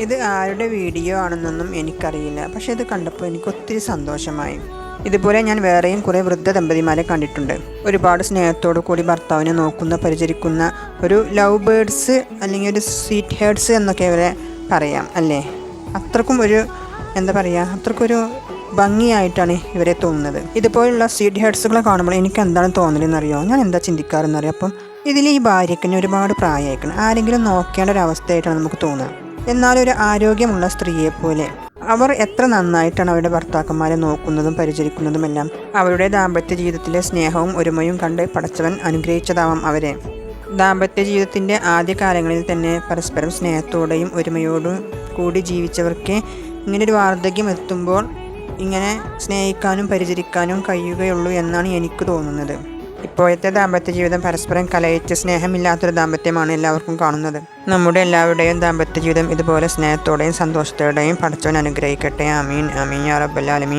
ഇത് ആരുടെ വീഡിയോ ആണെന്നൊന്നും എനിക്കറിയില്ല. പക്ഷേ ഇത് കണ്ടപ്പോൾ എനിക്ക് ഒത്തിരി സന്തോഷമായി. ഇതുപോലെ ഞാൻ വേറെയും കുറേ വൃദ്ധ ദമ്പതിമാരെ കണ്ടിട്ടുണ്ട്. ഒരുപാട് സ്നേഹത്തോടു കൂടി ഭർത്താവിനെ നോക്കുന്ന പരിചരിക്കുന്ന ഒരു ലവ് ബേഡ്സ് അല്ലെങ്കിൽ ഒരു സ്വീറ്റ് ഹേഡ്സ് എന്നൊക്കെ ഇവരെ പറയാം അല്ലേ? അത്രക്കും ഒരു എന്താ പറയുക അത്രക്കൊരു ഭംഗിയായിട്ടാണ് ഇവരെ തോന്നുന്നത്. ഇതുപോലുള്ള സ്വീറ്റ് ഹേഡ്സുകളെ കാണുമ്പോൾ എനിക്ക് എന്താണ് തോന്നലെന്നറിയോ? ഞാൻ എന്താ ചിന്തിക്കാറെന്നറിയാം? അപ്പം ഇതിൽ ഈ ഭാര്യയ്ക്കിന് ഒരുപാട് പ്രായമായിരിക്കണം. ആരെങ്കിലും നോക്കേണ്ട ഒരു അവസ്ഥയായിട്ടാണ് നമുക്ക് തോന്നുക. എന്നാൽ ഒരു ആരോഗ്യമുള്ള സ്ത്രീയെപ്പോലെ. അവർ എത്ര നന്നായിട്ടാണ് അവരുടെ ഭർത്താക്കന്മാരെ നോക്കുന്നതും പരിചരിക്കുന്നതുമെല്ലാം അവരുടെ ദാമ്പത്യ ജീവിതത്തിലെ സ്നേഹവും ഒരുമയും കണ്ട് പടച്ചവൻ അനുഗ്രഹിച്ചതാവാം അവരെ. ദാമ്പത്യ ജീവിതത്തിന്റെ ആദ്യ കാലങ്ങളിൽ തന്നെ പരസ്പരം സ്നേഹത്തോടെയും ഒരുമയോടും കൂടി ജീവിച്ചവർക്ക് ഇങ്ങനൊരു വാർദ്ധക്യം എത്തുമ്പോൾ ഇങ്ങനെ സ്നേഹിക്കാനും പരിചരിക്കാനും കഴിയുകയുള്ളൂ എന്നാണ് എനിക്ക് തോന്നുന്നത്. ഇപ്പോഴത്തെ ദാമ്പത്യ ജീവിതം പരസ്പരം കലയിച്ച് സ്നേഹമില്ലാത്തൊരു ദാമ്പത്യമാണ് എല്ലാവർക്കും കാണുന്നത്. നമ്മുടെ എല്ലാവരുടെയും ദാമ്പത്യ ജീവിതം ഇതുപോലെ സ്നേഹത്തോടെയും സന്തോഷത്തോടെയും പഠിച്ചവൻ അനുഗ്രഹിക്കട്ടെ. അമീൻ അമീൻ ആലമീൻ.